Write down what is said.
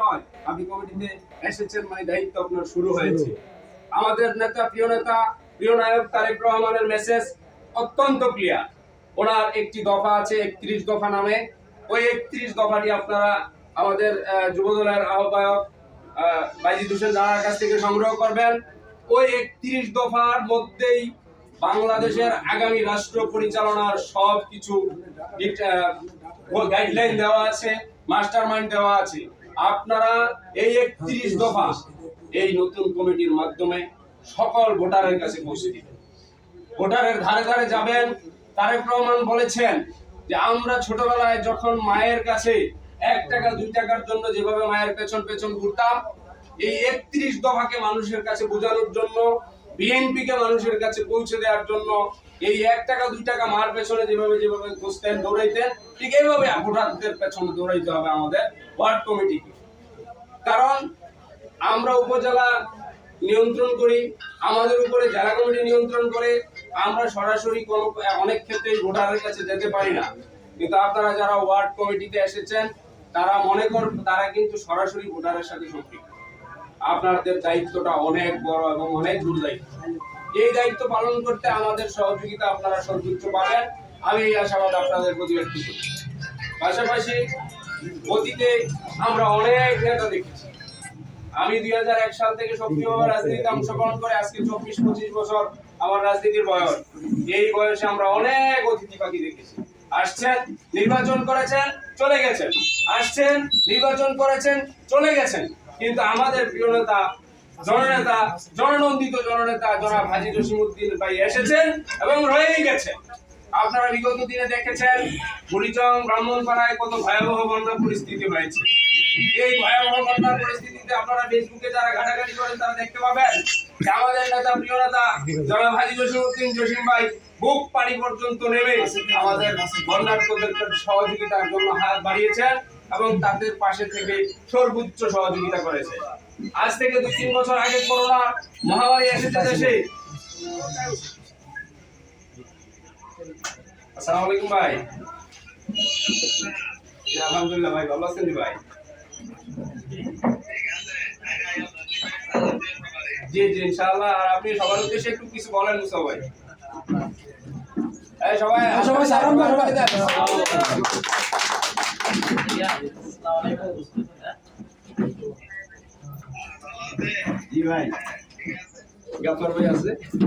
নয় কমিটিতে এসেছেন মানে দায়িত্ব আপনার শুরু হয়েছে। আমাদের নেতা প্রিয় নেতা প্রিয় নায়ক তারেক রহমানের মেসেজ অত্যন্ত ক্লিয়ার ওনার একটি দফা আছে একত্রিশ দফা নামে। ওই একত্রিশ দফাটি আপনারা আমাদের যুবদলের আহ্বায়ক আহ, বাইজিদ হোসেন কাছ থেকে সংগ্রহ করবেন। ওই একত্রিশ দফার মধ্যেই বাংলাদেশের আগামী রাষ্ট্র পরিচালনার সব কিছু গাইডলাইন দেওয়া আছে মাস্টার মাইন্ড দেওয়া আছে। আপনারা এই একত্রিশ দফা এই নতুন কমিটির মাধ্যমে সকল ভোটারের কাছে পৌঁছে দিবেন। ভোটারের ধারে ধারে যাবেন। তারেক রহমান বলেছেন যে আমরা ছোটবেলায় যখন মায়ের কাছে এক টাকা, দুই টাকার জন্য যেভাবে মায়ের পেছন পেছন ঘুরতাম, এই একত্রিশ দফাকে মানুষের কাছে বোঝানোর জন্য বিএনপি কে মানুষের কাছে পৌঁছে দেওয়ার জন্য, এই এক টাকা, দুই টাকা মার পেছনে যেভাবে যেভাবে খুঁজতেন দৌড়াইতেন, ঠিক এইভাবে ভোটারদের পেছনে দৌড়াইতে হবে আমাদের। ওয়ার্ড কমিটিকে কারণ আমরা উপজেলা নিয়ন্ত্রণ করি, আমাদের উপরে জেলা কমিটি নিয়ন্ত্রণ করে, আমরা সরাসরি কোনো, অনেক ক্ষেত্রে ভোটারের কাছে যেতে পারি না। কিন্তু আপনারা যারা ওয়ার্ড কমিটিতে এসেছেন, তারা মনে কর, তারা কিন্তু সরাসরি ভোটারের সাথে সম্পৃক্ত। আপনাদের দায়িত্বটা অনেক বড় এবং অনেক দূর দায়িত্ব এই দায়িত্ব পালন করতে আমাদের সহযোগিতা আপনারা সর্বোচ্চ পাবেন। আমি এই আশাবাদ আপনাদের প্রতি ব্যক্ত পাশাপাশি অতীতে আমরা অনেক নেতা দেখেছি। আমি দুই হাজার এক সাল থেকে সক্রিয়ভাবে রাজনীতিতে অংশগ্রহণ করে আজকে চব্বিশ, পঁচিশ বছর আমার রাজনীতির বয়স। এই বয়সে আমরা অনেক অতিথি পাখি দেখেছি। আসছেন, নির্বাচন করেছেন, চলে গেছেন। আসছেন, নির্বাচন করেছেন, চলে গেছেন। কিন্তু আমাদের প্রিয় নেতা, জননেতা, জননন্দিত জননেতা জনাব হাজি জসিমুদ্দিন ভাই এসেছেন এবং রয়েই গেছেন। আপনারা বিগত দিনে দেখেছেন বুড়িচং ব্রাহ্মণপাড়ায় কত ভয়াবহ বন্যা পরিস্থিতি হয়েছে। এই ভয়াবহ বন্যার পরিস্থিতিতে আপনারা ফেসবুকে যারা ঘাটাঘাটি করেন, তারা দেখতে পাবেন আমাদের নেতা, প্রিয় নেতা, জনাব হাজি জসিমউদ্দিন জসিম ভাই বুক পানি পর্যন্ত নেমে আমাদের বন্যার্থদের সহযোগিতার জন্য হাত বাড়িয়েছেন এবং তাদের পাশে থেকে সর্বোচ্চ সহযোগিতা করেছে। আজ থেকে দু তিন বছর আগে করোনা মহামারী এসেছে দেশে। আসসালামু আলাইকুম ভাই। আলহামদুলিল্লাহ ভাই ভালো আছেন ভাই? জি জি ইনশাআল্লাহ। আর আপনি সবার উদ্দেশ্যে একটু কিছু বলেন মুসা ভাই। এই সবাই সবাই সালাম সবাই। জি ভাই। গাফর ভাই আছে?